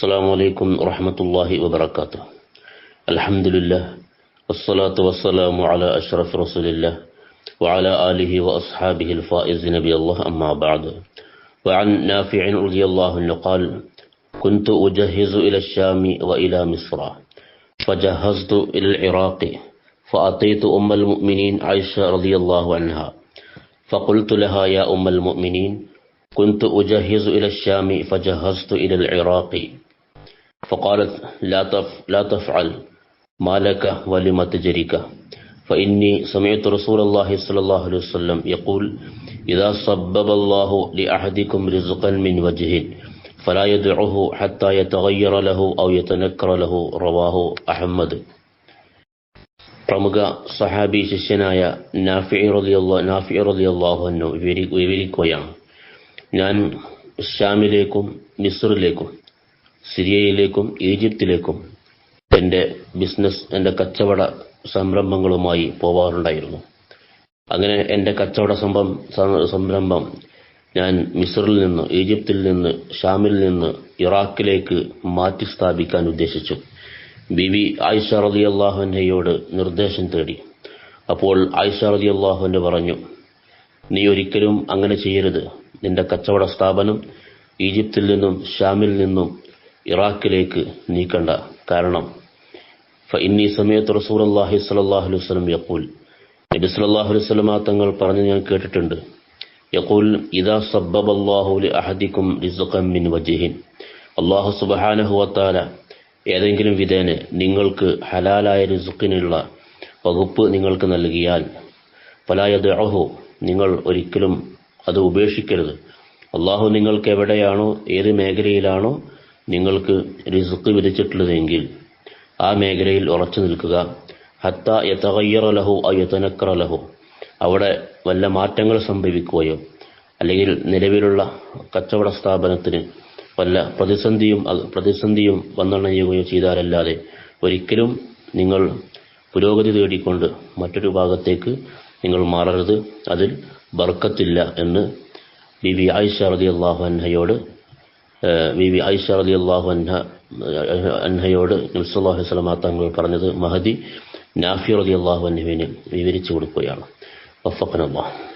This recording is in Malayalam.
السلام عليكم ورحمة الله وبركاته. الحمد لله والصلاة والسلام على أشرف رسول الله وعلى آله وأصحابه الفائز نبي الله أما بعد. وعن نافع رضي الله عنه قال كنت أجهز إلى الشام وإلى مصر فجهزت إلى العراق فأتيت أم المؤمنين عائشة رضي الله عنها فقلت لها يا أم المؤمنين كنت أجهز إلى الشام فجهزت إلى العراق فقالت لا تف لا تفعل ما لك ولم تجرك فإني سمعت رسول الله صلى الله عليه وسلم يقول إذا صبب الله لأحدكم رزقا من وجهه فلا يدعه حتى يتغير له أو يتنكر له رواه أحمد പ്രമുഖ സഹാബി ശിഷ്യനായ നാഫി റളിയല്ലാ നാഫി റളിയല്ലാഹു അൻഹു വിവരി വിവരിക്കുകയാണ് ഞാൻ ഷാമിലേക്കും മിസ്റിലേക്കും സിറിയയിലേക്കും ഈജിപ്തിലേക്കും എന്റെ ബിസിനസ് എന്റെ കച്ചവട സംരംഭങ്ങളുമായി പോവാറുണ്ടായിരുന്നു. അങ്ങനെ എന്റെ കച്ചവട സംഭം സംരംഭം ഞാൻ മിസ്റിൽ നിന്ന് ഈജിപ്തിൽ നിന്ന് ഷാമിൽ നിന്ന് ഇറാഖിലേക്ക് മാറ്റി സ്ഥാപിക്കാൻ ഉദ്ദേശിച്ചു. ബിവി ആയിഷ റതി അള്ളാഹുനയോട് നിർദ്ദേശം തേടി. അപ്പോൾ ആയിഷ റതി അള്ളാഹുന്റെ പറഞ്ഞു നീ ഒരിക്കലും അങ്ങനെ ചെയ്യരുത്. നിന്റെ കച്ചവട സ്ഥാപനം ഈജിപ്തിൽ നിന്നും ഷാമിൽ നിന്നും ഇറാഖിലേക്ക് നീക്കണ്ട കാരണം ഇന്നീ സമയത്ത് റസൂൽ അള്ളാഹി സ്വലാഹു അലൈഹി വസ്ലം യക്കൂൽ നബി സലാഹു അലൈഹി തങ്ങൾ പറഞ്ഞ് ഞാൻ കേട്ടിട്ടുണ്ട്. യക്കൂൽ ഇദാ സബ്ബബല്ലാഹു അള്ളാഹു അഹദിക്കും മിൻ അള്ളാഹു സുബഹാനഹു വത്താല ഏതെങ്കിലും വിധേന നിങ്ങൾക്ക് ഹലാലായ റിസുഖിനുള്ള വകുപ്പ് നിങ്ങൾക്ക് നൽകിയാൽ പലായത് അഹു നിങ്ങൾ ഒരിക്കലും അത് ഉപേക്ഷിക്കരുത്. അള്ളാഹു നിങ്ങൾക്ക് എവിടെയാണോ ഏത് മേഖലയിലാണോ നിങ്ങൾക്ക് റിസുക്ക് വിധിച്ചിട്ടുള്ളതെങ്കിൽ ആ മേഖലയിൽ ഉറച്ചു നിൽക്കുക. ഹത്ത യതഗയ്യറ ലഹു അയതനക്കറ ലഹു. അവിടെ വല്ല മാറ്റങ്ങൾ സംഭവിക്കുകയോ അല്ലെങ്കിൽ നിലവിലുള്ള കച്ചവട സ്ഥാപനത്തിന് വല്ല പ്രതിസന്ധിയും പ്രതിസന്ധിയും വന്നണയുകയോ ചെയ്താലല്ലാതെ ഒരിക്കലും നിങ്ങൾ പുരോഗതി തേടിക്കൊണ്ട് മറ്റൊരു ഭാഗത്തേക്ക് നിങ്ങൾ മാറരുത്. അതിൽ ബർക്കത്തില്ല എന്ന് ബി വി ആയിഷ റതി അള്ളാഹു അൻഹയോട് ബി വി ആയിഷ റതി അള്ളാഹു അൻഹ അൻഹയോട് നബ്സല്ലാഹു വസ്ലമാ തങ്ങൾ പറഞ്ഞത് മഹദി നാഫി അലി അള്ളാഹു അൻഹുവിനെ വിവരിച്ചു കൊടുക്കുകയാണ്. വഫക്കൻ അള്ളാഹ്